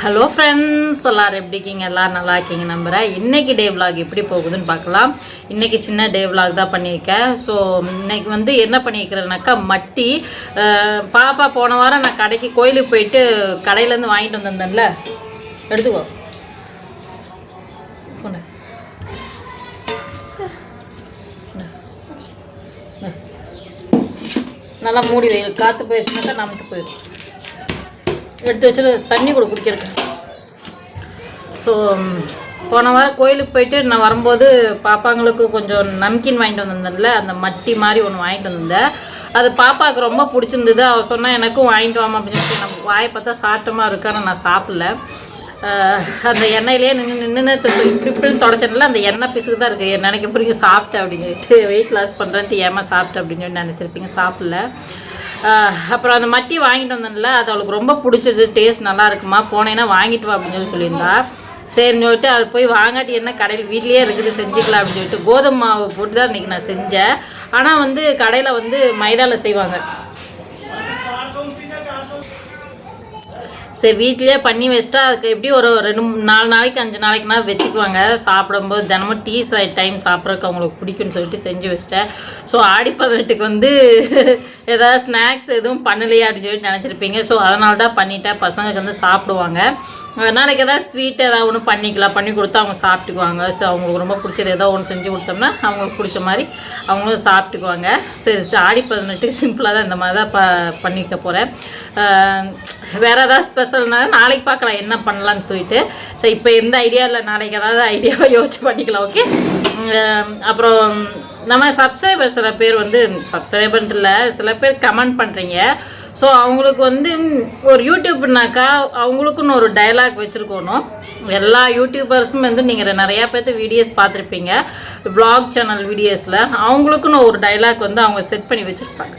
Hello friends எல்லோரும் எப்படி இருக்கீங்க? எல்லோரும் நல்லா இருக்கீங்க நம்புகிறேன் இன்றைக்கி டே விலாக் எப்படி போகுதுன்னு பார்க்கலாம். இன்றைக்கி சின்ன டே விலாக் தான் பண்ணியிருக்கேன். ஸோ இன்னைக்கு வந்து என்ன பண்ணியிருக்கிறேனாக்கா மட்டி. பாப்பா போன வாரம் நான் கடைக்கு கோயிலுக்கு போயிட்டு கடையிலேருந்து வாங்கிட்டு வந்திருந்தேன்ல. எடுத்துக்கோ. நல்லா மூடி வை. காற்று போயிடுச்சுனாக்கா நமக்கு போயிடும். எடுத்து வச்சுட்டு தண்ணி கூட குடிக்கிறதுக்கு. ஸோ போன வாரம் கோயிலுக்கு போயிட்டு நான் வரும்போது பாப்பாங்களுக்கு கொஞ்சம் நம்கின் வாங்கிட்டு வந்திருந்தேன்ல அந்த மட்டி மாதிரி ஒன்று வாங்கிட்டு வந்திருந்தேன். அது பாப்பாவுக்கு ரொம்ப பிடிச்சிருந்தது. அவள் சொன்னால் எனக்கும் வாங்கிட்டு வாமா அப்படின்னு சொல்லி நம்ம வாயை பார்த்தா சாட்டமாக இருக்கான்னு நான் சாப்பிடல. அந்த எண்ணெயிலே நின்று நின்று இப்படி இப்படின்னு தொடச்சதுல அந்த எண்ணெய் பிசுக்கு தான் இருக்குது நினைக்க பிடிக்கும் சாப்பிட்டேன் அப்படின்னு சொல்லிட்டு வெயிட் லாஸ் பண்ணுறேன்ட்டு ஏமா சாப்பிட்டேன் அப்படின்னு சொல்லி நினச்சிருப்பீங்க. சாப்பிடல. அப்புறம் அந்த மட்டி வாங்கிட்டு வந்தேன்ல அது அவளுக்கு ரொம்ப பிடிச்சிருச்சு டேஸ்ட் நல்லா இருக்குமா போனேன்னா வாங்கிட்டு வா அப்படின்னு சொல்லி சொல்லியிருந்தா. சரின்னு சொல்லிட்டு அது போய் வாங்காட்டி என்ன கடையில் வீட்லேயே இருக்குது செஞ்சுக்கலாம் அப்படின்னு சொல்லிட்டு கோதுமை மாவு போட்டு தான் இன்றைக்கி நான் செஞ்சேன். ஆனால் வந்து கடையில் வந்து மைதாவில் செய்வாங்க. சரி வீட்லேயே பண்ணி வச்சுட்டா அதுக்கு எப்படி ஒரு ரெண்டு மூணு நாலு நாளைக்கு அஞ்சு நாளைக்குனா வச்சுக்குவாங்க. சாப்பிடும்போது தினமும் டீ டைம் சாப்பிட்றதுக்கு அவங்களுக்கு பிடிக்கும்னு சொல்லிட்டு செஞ்சு வச்சிட்டேன். ஸோ ஆடி பதினெட்டுக்கு வந்து ஏதாவது ஸ்நாக்ஸ் எதுவும் பண்ணலையா அப்படின்னு சொல்லிட்டு நினச்சிருப்பீங்க. ஸோ அதனால தான் பண்ணிட்டேன். பசங்களுக்கு வந்து சாப்பிடுவாங்க. நாளைக்கு ஏதாவது ஸ்வீட் ஏதாவது ஒன்று பண்ணிக்கலாம். பண்ணி கொடுத்தா அவங்க சாப்பிட்டுக்குவாங்க. ஸோ அவங்களுக்கு ரொம்ப பிடிச்சது ஏதோ ஒன்று செஞ்சு கொடுத்தோம்னா அவங்களுக்கு பிடிச்ச மாதிரி அவங்களும் சாப்பிட்டுக்குவாங்க. சரி சரி, ஆடி பதினெட்டுக்கு சிம்பிளாக தான் இந்த மாதிரி தான் ப பண்ணிக்க போகிறேன் வேற ஏதாவது ஸ்பெஷல்னா நாளைக்கு பார்க்கலாம் என்ன பண்ணலான்னு சொல்லிட்டு. சரி இப்போ எந்த ஐடியா இல்லை நாளைக்கு ஏதாவது ஐடியாவை யோசிச்சு பண்ணிக்கலாம் ஓகே அப்புறம் நம்ம சப்ஸ்கிரைபர் சில பேர் வந்து சப்ஸ்கிரைபர் இல்லை சில பேர் கமெண்ட் பண்ணுறீங்க ஸோ அவங்களுக்கு வந்து ஒரு யூடியூப்னாக்கா அவங்களுக்குன்னு ஒரு டயலாக் வச்சுருக்கணும். எல்லா யூடியூபர்ஸும் வந்து நீங்கள் நிறையா பேர்த்து வீடியோஸ் பார்த்துருப்பீங்க. ப்ளாக் சேனல் வீடியோஸில் அவங்களுக்குன்னு ஒரு டயலாக் வந்து அவங்க செட் பண்ணி வச்சுருப்பாங்க.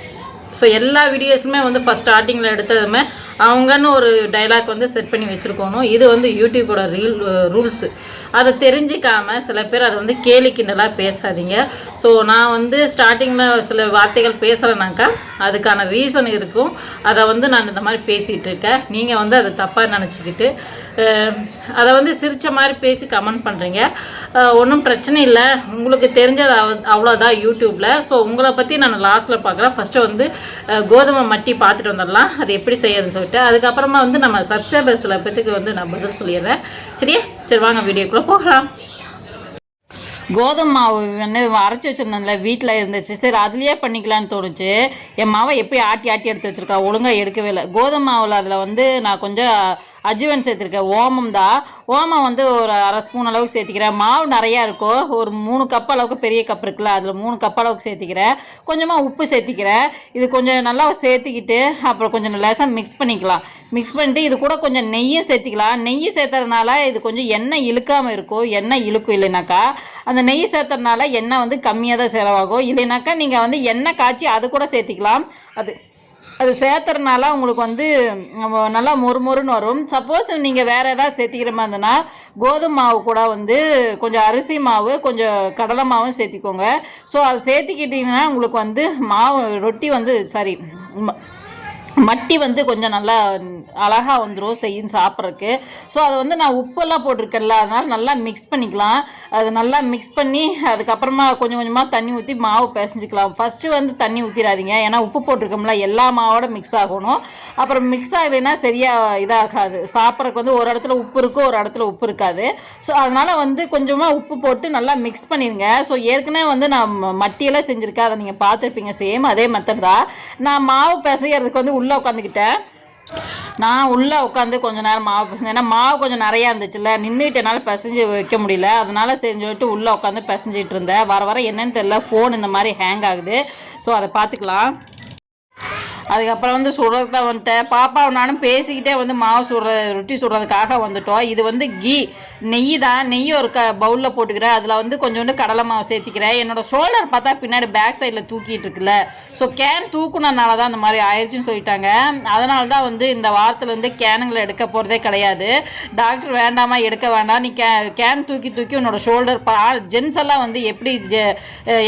ஸோ எல்லா வீடியோஸுமே வந்து ஃபஸ்ட் ஸ்டார்டிங்கில் எடுத்ததுமே அவங்கன்னு ஒரு டைலாக் வந்து செட் பண்ணி வச்சுருக்கணும். இது வந்து யூடியூபோட ரீல் ரூல்ஸு அதை தெரிஞ்சிக்காம சில பேர் அதை வந்து கேலி கிண்டலாக பேசாதீங்க. ஸோ நான் வந்து ஸ்டார்டிங்கில் சில வார்த்தைகள் பேசுகிறேனாக்கா அதுக்கான ரீசன் இருக்கும். அதை வந்து நான் இந்த மாதிரி பேசிகிட்டு இருக்கேன் நீங்கள் வந்து அதை தப்பாக நினச்சிக்கிட்டு அதை வந்து சிரித்த மாதிரி பேசி கமெண்ட் பண்ணுறீங்க ஒன்றும் பிரச்சனை இல்லை. உங்களுக்கு தெரிஞ்சது அவ- அவ்வளோதான் யூடியூப்பில் ஸோ உங்களை பற்றி நான் லாஸ்ட்டில் பார்க்குறேன். ஃபஸ்ட்டு வந்து கோதுமை மட்டி பார்த்துட்டு வந்துடலாம். அது எப்படி செய்யறதுன்னு சொல்லிட்டு அதுக்கப்புறமா வந்து நம்ம சப்ஸ்கிரைபர் சில பேத்துக்கு வந்து நான் பதில் சொல்லிடுறேன். சரியா? சரி வாங்க வீடியோக்குள்ளே போகலாம். கோதுமை மாவு வந்து அரைச்சி வச்சிருந்தேன்ல வீட்டில் இருந்துச்சு. சரி அதுலேயே பண்ணிக்கலான்னு தோணுச்சு. என் மாவை எப்படி ஆட்டி ஆட்டி எடுத்து வச்சிருக்கா? ஒழுங்காக எடுக்கவே இல்லை. கோதுமை மாவில் அதில் வந்து நான் கொஞ்சம் அஜுவன் சேர்த்துருக்கேன் ஓமம் தான். ஓமம் வந்து ஒரு அரை ஸ்பூன் அளவுக்கு சேர்த்திக்கிறேன் மாவு நிறையா இருக்கும் ஒரு மூணு கப் அளவுக்கு பெரிய கப் இருக்குல்ல அதில் மூணு கப் அளவுக்கு சேர்த்திக்கிறேன் கொஞ்சமாக உப்பு சேர்த்திக்கிறேன் இது கொஞ்சம் நல்லா சேர்த்திக்கிட்டு அப்புறம் கொஞ்சம் லேசாக மிக்ஸ் பண்ணிக்கலாம். மிக்ஸ் பண்ணிட்டு இது கூட கொஞ்சம் நெய்யும் சேர்த்திக்கலாம். நெய் சேர்த்துறதுனால இது கொஞ்சம் எண்ணெய் இழுக்காமல் இருக்கும். எண்ணெய் இழுக்கும் இல்லைனாக்கா அந்த நெய் சேர்த்துறதுனால எண்ணெய் வந்து கம்மியாக தான் செலவாகும். இல்லைனாக்கா நீங்கள் வந்து எண்ணெய் காய்ச்சி அது கூட சேர்த்திக்கலாம். அது அது சேர்த்துறனால உங்களுக்கு வந்து நல்லா மொறுமொறுன்னு வரும். சப்போஸ் நீங்கள் வேறு ஏதாவது சேர்த்திக்கிற மாதிரி இருந்ததுன்னா கோதுமை மாவு கூட வந்து கொஞ்சம் அரிசி மாவு கொஞ்சம் கடலை மாவும் சேர்த்திக்கோங்க. ஸோ அதை சேர்த்திக்கிட்டிங்கன்னா உங்களுக்கு வந்து மாவு ரொட்டி வந்து சாரி மட்டி வந்து கொஞ்சம் நல்லா அழகாக வந்துடும் செய்யும் சாப்பிட்றதுக்கு. ஸோ அதை வந்து நான் உப்பெல்லாம் போட்டிருக்கேன்ல அதனால் நல்லா மிக்ஸ் பண்ணிக்கலாம். அது நல்லா மிக்ஸ் பண்ணி அதுக்கப்புறமா கொஞ்சம் கொஞ்சமாக தண்ணி ஊற்றி மாவு பிசைஞ்சிக்கலாம். ஃபஸ்ட்டு வந்து தண்ணி ஊற்றிடாதீங்க ஏன்னா உப்பு போட்டிருக்கோம்ல எல்லா மாவோட மிக்ஸ் ஆகணும். அப்புறம் மிக்ஸ் ஆகலைன்னா சரியாக இதாகாது. சாப்பிட்றதுக்கு வந்து ஒரு இடத்துல உப்பு இருக்கும் ஒரு இடத்துல உப்பு இருக்காது. ஸோ அதனால் வந்து கொஞ்சமாக உப்பு போட்டு நல்லா மிக்ஸ் பண்ணிடுங்க ஸோ ஏற்கனவே வந்து நான் மட்டியெல்லாம் செஞ்சுருக்கேன். அதை நீங்கள் பார்த்துருப்பீங்க. சேம் அதே மெத்தட் தான். நான் மாவு பிசையறதுக்கு வந்து உள்ளே உட்காந்துக்கிட்டேன் நான் உள்ளே உட்காந்து கொஞ்சம் நேரம் மாவு பிசைஞ்சேன் ஏன்னா மாவு கொஞ்சம் நிறையா இருந்துச்சுல்ல நின்றுட்டு என்னால் பிசைஞ்சு வைக்க முடியல. அதனால் செஞ்சுட்டு உள்ளே உட்காந்து பிசைஞ்சிட்டு இருந்தேன். வர வர என்னன்னு தெரியல ஃபோன் இந்த மாதிரி ஹேங் ஆகுது. ஸோ அதை பார்த்துக்கலாம். அதுக்கப்புறம் வந்து சுடுறதுக்கு வந்துட்டேன் பாப்பாவும் நானும் பேசிக்கிட்டே வந்து மாவு சுடுற ரொட்டி சுடுறதுக்காக வந்துட்டோம். இது வந்து கீ. நெய் தான். நெய் ஒரு க பவுலில் போட்டுக்கிறேன். அதில் வந்து கொஞ்சோண்டு கடலை மாவு சேர்த்திக்கிறேன். என்னோட ஷோல்டர் பார்த்தா பின்னாடி பேக் சைடில் தூக்கிட்டு இருக்குல்ல. ஸோ கேன் தூக்குனதுனால தான் அந்த மாதிரி ஆயிடுச்சுன்னு சொல்லிட்டாங்க. அதனால தான் வந்து இந்த வாரத்துலேருந்து கேனுங்களை எடுக்க போகிறதே கிடையாது. டாக்டர் வேண்டாமா? எடுக்க வேண்டாம். நீ கே கேன் தூக்கி தூக்கி உன்னோட ஷோல்டர் ஜென்ஸ் எல்லாம் வந்து எப்படி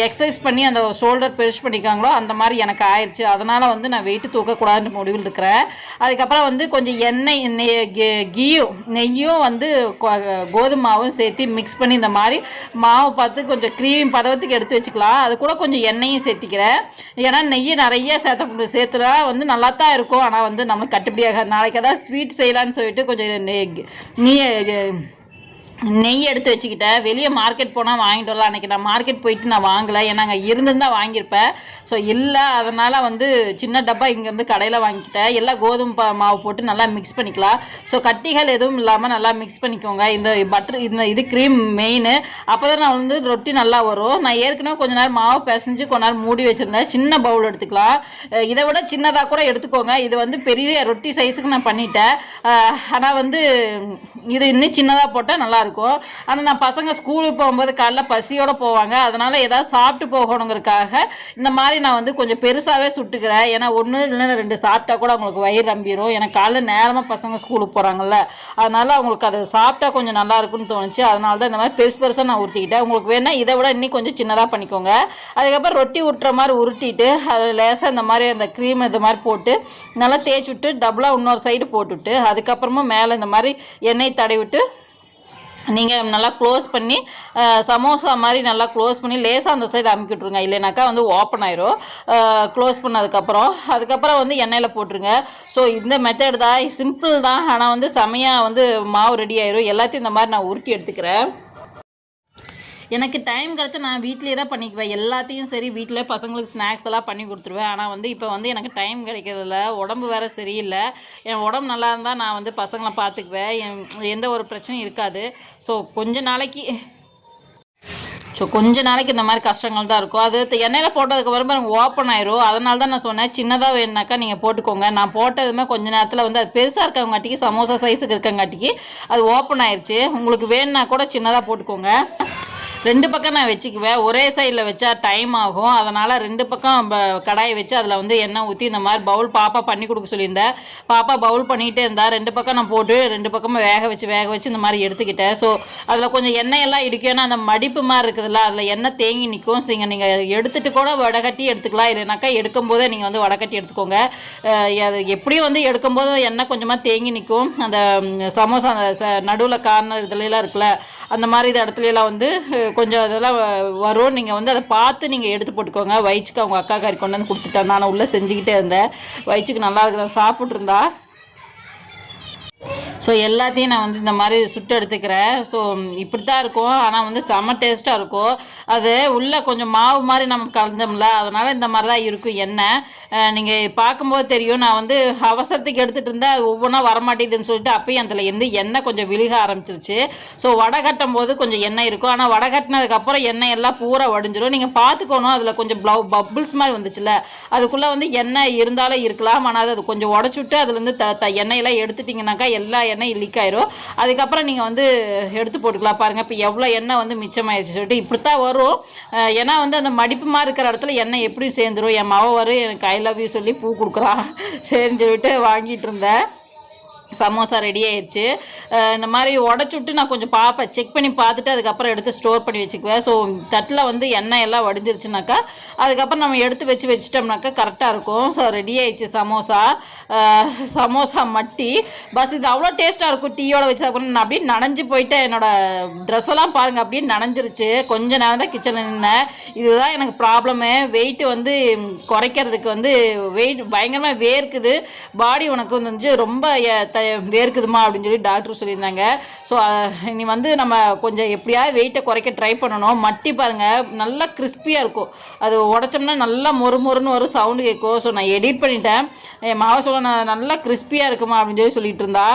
எக்ஸசைஸ் பண்ணி அந்த ஷோல்டர் பெருசு பண்ணிக்காங்களோ அந்த மாதிரி எனக்கு ஆயிடுச்சு அதனால் வந்து நான் வெயிட்டு தூக்கக்கூடாதுன்ற முடிவில் இருக்கிறேன் அதுக்கப்புறம் வந்து கொஞ்சம் எண்ணெய் நெய் கீயும் நெய்யும் வந்து கொ- கோதுமை மாவும் சேர்த்து மிக்ஸ் பண்ணி இந்த மாதிரி மாவு பார்த்து கொஞ்சம் க்ரீம் பதவத்துக்கு எடுத்து வச்சுக்கலாம். அது கூட கொஞ்சம் எண்ணெயும் சேர்த்திக்கிறேன். ஏன்னா நெய்யை நிறைய சேர்த்த சேர்த்துனா வந்து நல்லா தான் இருக்கும். ஆனால் வந்து நமக்கு கட்டுப்படியாக நாளைக்கு ஏதாவது ஸ்வீட் செய்யலான்னு சொல்லிட்டு கொஞ்சம் நெய் நீ நெய் எடுத்து வச்சுக்கிட்டேன் வெளியே மார்க்கெட் போனால் வாங்கிட்டு வரலாம். அன்றைக்கி நான் மார்க்கெட் போயிட்டு நான் வாங்கலை. ஏன்னா அங்கே தான் வாங்கியிருப்பேன் ஸோ இல்லை அதனால் வந்து சின்ன டப்பா இங்கேருந்து கடையில் வாங்கிக்கிட்டேன் எல்லாம் கோதுமை மாவு போட்டு நல்லா மிக்ஸ் பண்ணிக்கலாம். ஸோ கட்டிகள் எதுவும் இல்லாமல் நல்லா மிக்ஸ் பண்ணிக்கோங்க. இந்த பட்டர் இந்த இது க்ரீம் மெயின் அப்போ தான் நான் வந்து ரொட்டி நல்லா வரும். நான் ஏற்கனவே கொஞ்ச நேரம் மாவு பிசைஞ்சு கொஞ்ச நேரம் மூடி வச்சுருந்தேன். சின்ன பவுல் எடுத்துக்கலாம். இதை விட சின்னதாக கூட எடுத்துக்கோங்க. இது வந்து பெரிய ரொட்டி சைஸுக்கு நான் பண்ணிட்டேன். ஆனால் வந்து இது இன்னும் சின்னதாக போட்டால் நல்லாயிருக்கும் ஆனால் நான் பசங்க ஸ்கூலுக்கு போகும்போது காலைல பசியோடு போவாங்க. அதனால் ஏதாவது சாப்பிட்டு போகணுங்கிறதுக்காக இந்த மாதிரி நான் வந்து கொஞ்சம் பெருசாகவே சுட்டுக்கிறேன். ஏன்னா ஒன்று இல்லைன்னா ரெண்டு சாப்பிட்டா கூட அவங்களுக்கு வயிறு நம்பிடும் ஏன்னா காலைல நேரமாக பசங்க ஸ்கூலுக்கு போகிறாங்கல்ல அதனால் அவங்களுக்கு அது சாப்பிட்டா கொஞ்சம் நல்லா இருக்கும்னு தோணுச்சு. அதனால தான் இந்த மாதிரி பெருசு பெருசாக நான் உருட்டிக்கிட்டேன். உங்களுக்கு வேணால் இதை விட இன்னும் கொஞ்சம் சின்னதாக பண்ணிக்கோங்க. அதுக்கப்புறம் ரொட்டி உட்டுற மாதிரி உருட்டிட்டு அதில் லேசாக இந்த மாதிரி அந்த க்ரீம் இது மாதிரி போட்டு நல்லா தேய்ச்சி விட்டு டபுளாக இன்னொரு சைடு போட்டுவிட்டு அதுக்கப்புறமா மேலே இந்த மாதிரி எண்ணெய் தடவி விட்டு நீங்கள் நல்லா க்ளோஸ் பண்ணி சமோசா மாதிரி நல்லா க்ளோஸ் பண்ணி லேசாக அந்த சைடு அமுக்கி விட்ருங்க இல்லைனாக்கா வந்து ஓப்பன் ஆயிரும். க்ளோஸ் பண்ணதுக்கப்புறம். அதுக்கப்புறம் வந்து எண்ணெயில் போட்டுருங்க. ஸோ இந்த மெத்தட் தான். சிம்பிள் தான். ஆனால் வந்து செமையாக வந்து மாவு ரெடி ஆயிரும். எல்லாத்தையும் இந்த மாதிரி நான் உருட்டி எடுத்துக்கிறேன். எனக்கு டைம் கிடச்சா நான் வீட்டிலே தான் பண்ணிக்குவேன். எல்லாத்தையும் சரி வீட்டிலே பசங்களுக்கு ஸ்நாக்ஸ் எல்லாம் பண்ணி கொடுத்துருவேன். ஆனால் வந்து இப்போ வந்து எனக்கு டைம் கிடைக்கிறதில்ல உடம்பு வேறு சரியில்லை. என் உடம்பு நல்லா இருந்தால் நான் வந்து பசங்களை பார்த்துக்குவேன். என் எந்த ஒரு பிரச்சனையும் இருக்காது. ஸோ கொஞ்ச நாளைக்கு ஸோ கொஞ்ச நாளைக்கு இந்த மாதிரி கஷ்டங்கள் தான் இருக்கும். அது எண்ணெயில் போட்டதுக்கு அப்புறம் ஓப்பன் ஆயிரும். அதனால தான் நான் சொன்னேன் சின்னதாக வேணுனாக்கா நீங்கள் போட்டுக்கோங்க. நான் போட்டதுமே கொஞ்ச நேரத்தில் வந்து அது பெருசாக இருக்கங்காட்டிக்கு சமோசா சைஸுக்கு இருக்கங்காட்டிக்கு அது ஓப்பன் ஆயிடுச்சு உங்களுக்கு வேணும்னா கூட சின்னதாக போட்டுக்கோங்க. ரெண்டு பக்கம் நான் வச்சுக்குவேன். ஒரே சைடில் வச்சா டைம் ஆகும். அதனால் ரெண்டு பக்கம் கடாயை வச்சு அதில் வந்து எண்ணெய் ஊற்றி இந்த மாதிரி பவுல் பாப்பா பண்ணி கொடுக்க சொல்லியிருந்தேன் பாப்பா பவுல் பண்ணிகிட்டே இருந்தா ரெண்டு பக்கம் நான் போட்டு ரெண்டு பக்கமும் வேக வச்சு வேக வச்சு இந்த மாதிரி எடுத்துக்கிட்டேன். ஸோ அதில் கொஞ்சம் எண்ணெய் எல்லாம் இடிக்கும். அந்த மடிப்பு மாதிரி இருக்குதுல்ல அதில் எண்ணெய் தேங்கி நிற்கும் சரிங்க நீங்கள் எடுத்துகிட்டு கூட வடகட்டி எடுத்துக்கலாம். இல்லைனாக்கா எடுக்கும் போதே நீங்கள் வந்து வடகட்டி எடுத்துக்கோங்க. அது எப்படியும் வந்து எடுக்கும்போது எண்ணெய் கொஞ்சமாக தேங்கி நிற்கும் அந்த சமோசா நடுவில் கார்னர் இதுலலாம் இருக்குல்ல அந்த மாதிரி இது இடத்துலலாம் வந்து கொஞ்சம் அதெல்லாம் வ- வரும். நீங்கள் வந்து அதை பார்த்து நீங்கள் எடுத்து போட்டுக்கோங்க. வயிற்றுக்கு அவங்க அக்கா கறி கொண்டு வந்து கொடுத்துட்டேன் நான் உள்ளே செஞ்சுக்கிட்டே இருந்தேன். வயிற்றுக்கு நல்லா இருக்குதான் சாப்பிட்ருந்தா ஸோ எல்லாத்தையும் நான் வந்து இந்த மாதிரி சுட்டு எடுத்துக்கிறேன். ஸோ இப்படி தான் இருக்கும். ஆனால் வந்து செம்ம டேஸ்ட்டாக இருக்கும். அது உள்ளே கொஞ்சம் மாவு மாதிரி நம்ம கலந்தோம்ல அதனால் இந்த மாதிரி தான் இருக்கும் எண்ணெய். நீங்கள் பார்க்கும்போது தெரியும். நான் வந்து அவசரத்துக்கு எடுத்துகிட்டு இருந்தால் அது ஒவ்வொன்றா வரமாட்டேதுன்னு சொல்லிட்டு அப்பயும் அதில் இருந்து எண்ணெய் கொஞ்சம் விழுக ஆரம்பிச்சிருச்சு. ஸோ வடை கட்டும் போது கொஞ்சம் எண்ணெய் இருக்கும். ஆனால் வடை கட்டினதுக்கப்புறம் எண்ணெய் எல்லாம் பூரா வடிஞ்சிடும் நீங்கள் பார்த்துக்கணும் அதில் கொஞ்சம் ப்ளவு பப்புள்ஸ் மாதிரி வந்துச்சுல. அதுக்குள்ளே வந்து எண்ணெய் இருந்தாலும் இருக்கலாம். ஆனால் அது கொஞ்சம் உடச்சுட்டு அதுலேருந்து த த எண்ணெயெல்லாம் எடுத்துட்டிங்கனாக்கா எல்லா எண்ணெயும் லீக் ஆயிரும். அதுக்கப்புறம் நீங்கள் வந்து எடுத்து போட்டுக்கலாம் பாருங்கள் இப்போ எவ்வளோ எண்ணெய் வந்து மிச்சமாயிருச்சு சொல்லிட்டு இப்படி தான் வரும் ஏன்னா வந்து அந்த மடிப்புமா இருக்கிற இடத்துல எண்ணெய் எப்படி சேர்ந்துரும்? என் மாவை வரும் எனக்கு ஐ லவ் யூ சொல்லி பூ கொடுக்குறா சரின்னு சொல்லிட்டு வாங்கிட்டு இருந்தேன். சமோசா ரெடி ஆயிடுச்சு. இந்த மாதிரி உடச்சுட்டு நான் கொஞ்சம் பார்ப்பேன் செக் பண்ணி பார்த்துட்டு அதுக்கப்புறம் எடுத்து ஸ்டோர் பண்ணி வச்சுக்குவேன். ஸோ தட்டில் வந்து எண்ணெய் எல்லாம் வடிஞ்சிருச்சுனாக்கா அதுக்கப்புறம் நம்ம எடுத்து வச்சு வச்சுட்டோம்னாக்கா கரெக்டாக இருக்கும். ஸோ ரெடி ஆயிடுச்சு சமோசா. சமோசா மட்டி. பஸ் இது அவ்வளோ டேஸ்ட்டாக இருக்கும். டீயோட வச்சு அப்புறம் நான் அப்படியே நனைஞ்சு போயிட்டு என்னோடய ட்ரெஸ் எல்லாம் பாருங்கள் அப்படியே நனைஞ்சிருச்சு. கொஞ்ச நேரம் தான் கிச்சனில் நின்னேன். இதுதான் எனக்கு ப்ராப்ளமு வெயிட் வந்து குறைக்கிறதுக்கு வந்து வெயிட் பயங்கரமாக வேர்க்குது. பாடி உனக்கு வந்து ரொம்ப த- வேர்க்குதுமா அப்படின்னு சொல்லி டாக்டர் சொல்லியிருந்தாங்க. ஸோ இனி வந்து நம்ம கொஞ்சம் எப்படியாவது வெயிட்டை குறைக்க ட்ரை பண்ணணும். மட்டி பாருங்கள் நல்லா கிறிஸ்பியாக இருக்கும். அது உடச்சோம்னா நல்லா மொறு மொறுன்னு ஒரு சவுண்டு கேட்கும். ஸோ நான் எடிட் பண்ணிட்டேன். என் மாவை சொல்ல நான் நல்லா கிறிஸ்பியாக இருக்குமா அப்படின்னு சொல்லி சொல்லிட்டு இருந்தா.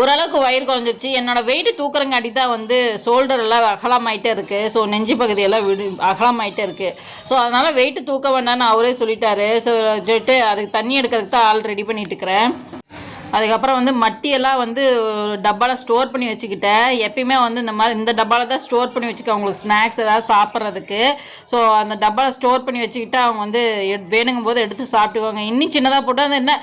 ஓரளவுக்கு வயிறு குறைஞ்சிருச்சு. என்னோட வெயிட் தூக்குறங்காட்டி தான் வந்து ஷோல்டர் எல்லாம் அகலமாயிட்டே இருக்குது ஸோ நெஞ்சு பகுதியெல்லாம் விடு அகலமாயிட்டே இருக்குது ஸோ அதனால் வெயிட்டு தூக்க வேண்டாம்னு அவரே சொல்லிட்டாரு. ஸோ சொல்லிட்டு அதுக்கு தண்ணி எடுக்கிறதுக்கு தான் ஆள் ரெடி பண்ணிட்டு இருக்கிறேன். அதுக்கப்புறம் வந்து மட்டியெல்லாம் வந்து டப்பாவில் ஸ்டோர் பண்ணி வச்சுக்கிட்டேன் எப்பயுமே வந்து இந்த மாதிரி இந்த டப்பாவில் தான் ஸ்டோர் பண்ணி வச்சுக்க அவங்களுக்கு ஸ்நாக்ஸ் ஏதாவது சாப்பிட்றதுக்கு. ஸோ அந்த டப்பாவில் ஸ்டோர் பண்ணி வச்சுக்கிட்டு அவங்க வந்து வேணுங்கும் போது எடுத்து சாப்பிட்டுக்குவாங்க. இன்னும் சின்னதாக போட்டு அந்த என்ன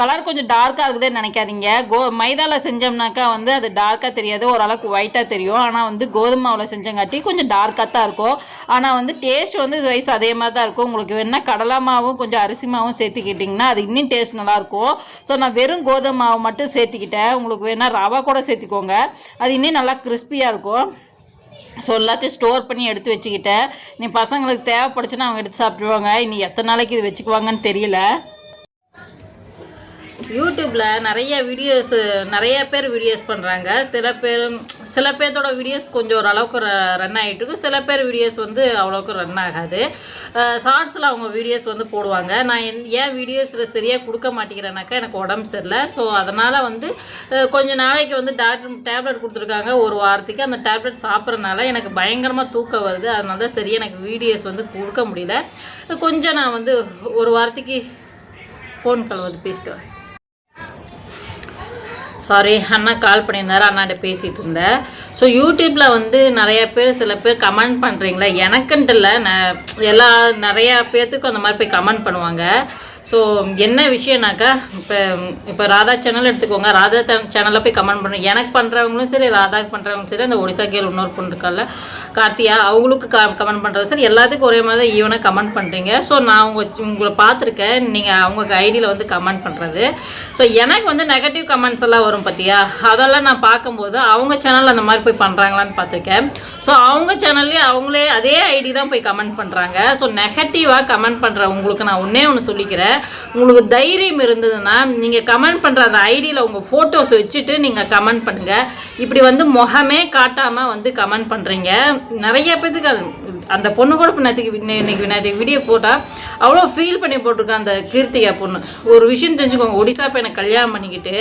கலர் கொஞ்சம் டார்க்காக இருக்குதுன்னு நினைக்காதீங்க. கோ மைதாவில் செஞ்சோம்னாக்கா வந்து அது டார்க்காக தெரியாது. ஓரளவுக்கு ஒயிட்டாக தெரியும். ஆனால் வந்து கோதுமை மாவில் செஞ்சங்காட்டி கொஞ்சம் டார்க்காக தான் இருக்கும். ஆனால் வந்து டேஸ்ட் வந்து வயசு அதே மாதிரி தான் இருக்கும். உங்களுக்கு வேணால் கடலை மாவும் கொஞ்சம் அரிசி மாவும் சேர்த்துக்கிட்டிங்கன்னா அது இன்னும் டேஸ்ட் நல்லாயிருக்கும் ஸோ நான் வெறும் கோதுமை மாவு மட்டும் சேர்த்துக்கிட்டேன். உங்களுக்கு வேணால் ரவா கூட சேர்த்துக்கோங்க. அது இன்னும் நல்லா கிறிஸ்பியாக இருக்கும். ஸோ எல்லாத்தையும் ஸ்டோர் பண்ணி எடுத்து வச்சுக்கிட்டேன். நீ பசங்களுக்கு தேவைப்படுச்சுன்னா அவங்க எடுத்து சாப்பிடுவாங்க இனி எத்தனை நாளைக்கு இது வச்சுக்குவாங்கன்னு தெரியல. யூடியூப்பில் நிறைய வீடியோஸ் நிறைய பேர் வீடியோஸ் பண்ணுறாங்க சில பேர் சில பேர்த்தோட வீடியோஸ் கொஞ்சம் ஓரளவுக்கு ரன் ஆகிட்டு இருக்கு. சில பேர் வீடியோஸ் வந்து அவ்வளோக்கு ரன் ஆகாது. ஷார்ட்ஸில் அவங்க வீடியோஸ் வந்து போடுவாங்க. நான் என்- ஏன் வீடியோஸில் சரியாக கொடுக்க மாட்டேங்கிறேனாக்கா எனக்கு உடம்பு சரியில்லை. ஸோ அதனால் வந்து கொஞ்சம் கொஞ்ச நாளைக்கு வந்து டாக்டர் டேப்லெட் கொடுத்துருக்காங்க. ஒரு வாரத்துக்கு அந்த டேப்லெட் சாப்பிட்றதுனால எனக்கு பயங்கரமாக தூக்கம் வருது. அதனால தான் சரியாக எனக்கு வீடியோஸ் வந்து கொடுக்க முடியல. கொஞ்சம் நான் வந்து ஒரு வாரத்துக்கு ஃபோன் கால் வந்து பேசிட்டு வரேன். சாரி அண்ணா கால் பண்ணியிருந்தார் அண்ணாட்ட பேசிகிட்டு இருந்தேன். ஸோ யூடியூப்பில் வந்து நிறைய பேர் சில பேர் கமெண்ட் பண்ணுறீங்களே எனக்குன்ட்டு இல்லை நான் எல்லா நிறையா பேர்த்துக்கும் அந்த மாதிரி போய் கமெண்ட் பண்ணுவாங்க. ஸோ என்ன விஷயம்னாக்கா இப்போ இப்போ ராதா சேனல் எடுத்துக்கோங்க. ராதா சேனலில் போய் கமெண்ட் பண்ணுறேன் எனக்கு பண்ணுறவங்களும் சரி ராதாக்கு பண்ணுறவங்களும் சரி அந்த ஒடிசா கேள் இன்னொரு பொண்ணு இருக்கால கார்த்தியா அவங்களுக்கு க கமெண்ட் பண்ணுறது சரி எல்லாத்துக்கும் ஒரே மாதிரி தான் ஈவனாக கமெண்ட் பண்ணுறீங்க ஸோ நான் உங்கள் உங்களை பார்த்துருக்கேன். நீங்கள் அவங்க ஐடியில் வந்து கமெண்ட் பண்ணுறது ஸோ எனக்கு வந்து நெகட்டிவ் கமெண்ட்ஸ் எல்லாம் வரும் பார்த்தியா அதெல்லாம் நான் பார்க்கும்போது அவங்க சேனலில் அந்த மாதிரி போய் பண்ணுறாங்களான்னு பார்த்துருக்கேன். ஸோ அவங்க சேனல்லே அவங்களே அதே ஐடி தான் போய் கமெண்ட் பண்ணுறாங்க ஸோ நெகட்டிவாக கமெண்ட் பண்ணுற உங்களுக்கு நான் ஒன்றே ஒன்று சொல்லிக்கிறேன். உங்களுக்கு தைரியம் இருந்ததுன்னா நீங்கள் கமெண்ட் பண்ணுற அந்த ஐடியில் உங்கள் ஃபோட்டோஸ் வச்சுட்டு நீங்கள் கமெண்ட் பண்ணுங்கள் இப்படி வந்து முகமே காட்டாமல் வந்து கமெண்ட் பண்ணுறீங்க நிறைய பேத்துக்கு அந்த பொண்ணு கூட விநாயகத்துக்கு இன்னைக்கு நேற்றுக்கு வீடியோ போட்டால் அவ்வளோ ஃபீல் பண்ணி போட்டிருக்கேன் அந்த கீர்த்திகா பொண்ணு. ஒரு விஷயம் தெரிஞ்சுக்கோங்க ஒடிசா பையனை கல்யாணம் பண்ணிக்கிட்டு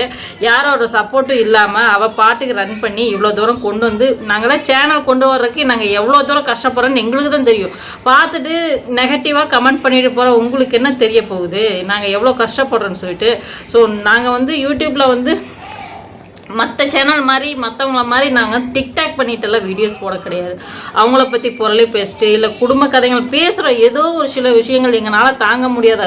யாரோட சப்போர்ட்டும் இல்லாமல் அவள் பாட்டுக்கு ரன் பண்ணி இவ்வளோ தூரம் கொண்டு வந்து நாங்களாம் சேனல் கொண்டு வர்றதுக்கு நாங்கள் எவ்வளோ தூரம் கஷ்டப்படுறோன்னு எங்களுக்கு தான் தெரியும். பார்த்துட்டு நெகட்டிவாக கமெண்ட் பண்ணிட்டு போகிற உங்களுக்கு என்ன தெரிய போகுது? நாங்கள் எவ்வளோ கஷ்டப்படுறோன்னு சொல்லிட்டு. ஸோ நாங்கள் வந்து யூடியூப்பில் வந்து மற்ற சேனல் மாதிரி மற்றவங்கள மாதிரி நாங்கள் டிக்டாக் பண்ணிட்டுலாம் வீடியோஸ் போட கிடையாது. அவங்கள பற்றி புரளி பேசிட்டு இல்லை குடும்ப கதைகள் பேசுகிற ஏதோ ஒரு சில விஷயங்கள் எங்களால் தாங்க முடியாத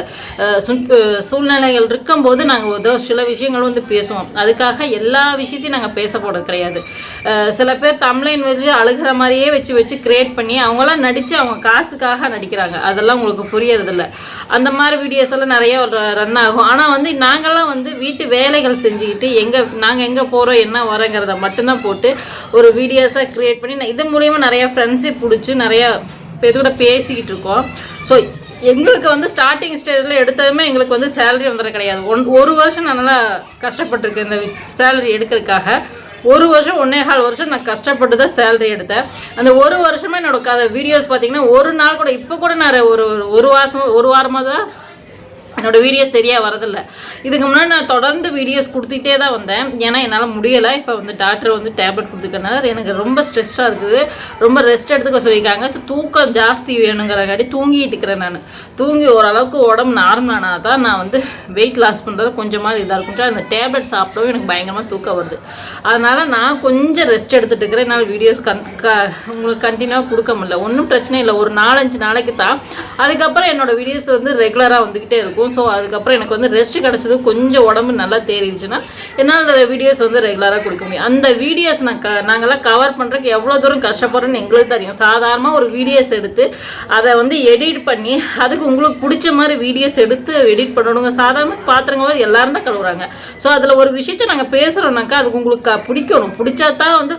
சூழ்நிலைகள் இருக்கும்போது நாங்கள் ஏதோ சில விஷயங்கள் வந்து பேசுவோம். அதுக்காக எல்லா விஷயத்தையும் நாங்கள் பேச போட கிடையாது. சில பேர் தமிழின் வச்சு அழுகிற மாதிரியே வச்சு வச்சு க்ரியேட் பண்ணி அவங்களாம் நடித்து அவங்க காசுக்காக நடிக்கிறாங்க. அதெல்லாம் உங்களுக்கு புரியறதில்ல. அந்த மாதிரி வீடியோஸ் எல்லாம் நிறைய ரன் ஆகும். ஆனால் வந்து நாங்கள்லாம் வந்து வீட்டு வேலைகள் செஞ்சுக்கிட்டு எங்கே நாங்கள் எங்கே போகிறோம் என்ன வரோங்கிறத மட்டும்தான் போட்டு ஒரு வீடியோஸாக க்ரியேட் பண்ணி நான் இது மூலியமாக நிறையா ஃப்ரெண்ட்ஷிப் பிடிச்சி நிறையா பேர் பேசிக்கிட்டு இருக்கோம். ஸோ எங்களுக்கு வந்து ஸ்டார்டிங் ஸ்டேஜில் எடுத்ததுமே எங்களுக்கு வந்து சேலரி வந்துட கிடையாது. ஒன் ஒரு வருஷம் நான் நல்லா கஷ்டப்பட்டிருக்கேன் இந்த சேலரி எடுக்கிறதுக்காக. ஒரு வருஷம் ஒன்னே கால் வருஷம் நான் கஷ்டப்பட்டு தான் சேலரி எடுத்தேன். அந்த ஒரு வருஷமே என்னோட கதை. வீடியோஸ் பார்த்தீங்கன்னா ஒரு நாள் கூட இப்போ கூட நான் ஒரு ஒரு- ஒரு வாரம் ஒரு வாரமாக தான் என்னோடய வீடியோஸ் சரியாக வரதில்லை. இதுக்கு முன்னாடி நான் தொடர்ந்து வீடியோஸ் கொடுத்துட்டே தான் வந்தேன். ஏன்னா என்னால் முடியலை. இப்போ வந்து டாக்டர் வந்து டேப்லெட் கொடுத்துருக்கனால எனக்கு ரொம்ப ஸ்ட்ரெஸ்ஸாக இருக்குது. ரொம்ப ரெஸ்ட் எடுத்துக்க சொல்லியிருக்காங்க. ஸோ தூக்கம் ஜாஸ்தி வேணுங்கிறங்காட்டி தூங்கிட்டு இருக்கிறேன் நான். தூங்கி ஓரளவுக்கு உடம்பு நார்மலானா தான் நான் வந்து வெயிட் லாஸ் பண்ணுறது கொஞ்சமாக இதாக இருக்கும். அந்த டேப்லெட் சாப்பிடவும் எனக்கு பயங்கரமாக தூக்கம் வருது. அதனால் நான் கொஞ்சம் ரெஸ்ட் எடுத்துகிட்டு இருக்கிறேன். என்னால் வீடியோஸ் கன் க உங்களுக்கு கண்டினியூவாக கொடுக்க முடியல. ஒன்றும் பிரச்சனை இல்லை. ஒரு நாலஞ்சு நாளைக்கு தான். அதுக்கப்புறம் என்னோடய வீடியோஸ் வந்து ரெகுலராக வந்துக்கிட்டே இருக்கும். ஸோ அதுக்கப்புறம் எனக்கு வந்து ரெஸ்ட் கிடச்சது. கொஞ்சம் உடம்பு நல்லா தேறிடுச்சுன்னா என்னால் வீடியோஸ் வந்து ரெகுலராக கொடுக்க முடியும். அந்த வீடியோஸ் நான் க நாங்கள்லாம் கவர் பண்ணுறதுக்கு எவ்வளோ தூரம் கஷ்டப்படுறோன்னு எங்களுக்கு தெரியும். சாதாரணமாக ஒரு வீடியோஸ் எடுத்து அதை வந்து எடிட் பண்ணி அதுக்கு உங்களுக்கு பிடிச்ச மாதிரி வீடியோஸ் எடுத்து எடிட் பண்ணணுங்க. சாதாரண பாத்திரங்கள் எல்லாரும் தான் கழுவுறாங்க. ஸோ அதில் ஒரு விஷயத்த நாங்கள் பேசுகிறோம்னாக்கா அதுக்கு உங்களுக்கு பிடிக்கணும். பிடிச்சா தான் வந்து